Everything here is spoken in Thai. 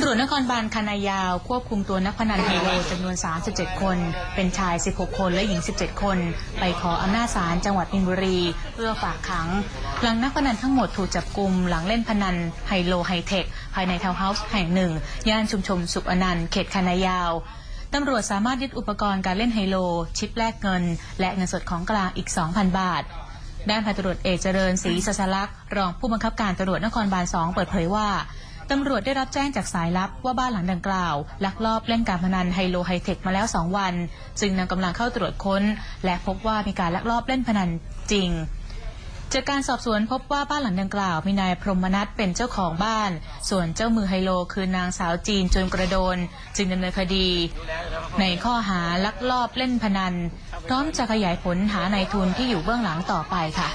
ำรวจนครบาลคณะยาว ควบคุมตัวนักพนันไฮโลจำนวน 37 คน เป็นชาย 16 คนและหญิง 17 คน ไปขออำนาจศาลจังหวัดมินบุรี เพื่อฝากขัง หลังนักพนันทั้งหมดถูกจับกลุ่มหลังเล่นพนันไฮโลไฮเทค ภายในทาวน์เฮาส์แห่งหนึ่ง ย่านชุมชนสุขอนันต์เขตคณะยาวตำรวจสามารถยึดอุปกรณ์การเล่นไฮโล ชิปแลกเงิน และเงินสดของกลางอีก 2,000 บาทด้านพันตำรวจเอกเจริญศรีสัสลักษณ์รองผู้บังคับการตำรวจนครบาล 2 เปิดเผยว่า ตำรวจได้รับแจ้งจากสายลับว่าบ้านหลังดังกล่าว ลักลอบเล่นการพนันไฮโลไฮเทคมาแล้ว 2 วัน จึงนำกำลังเข้าตรวจค้น และพบว่ามีการลักลอบเล่นพนันจริงจากการสอบสวนพบว่าบ้านหลังดังกล่าวมีนายพรหมนัทเป็นเจ้าของบ้าน ส่วนเจ้ามือไฮโลคือนางสาวจีนจนกระโดน จึงดำเนินคดี ในข้อหาลักลอบเล่นพนัน พร้อมจะขยายผลหานายทุนที่อยู่เบื้องหลังต่อไปค่ะ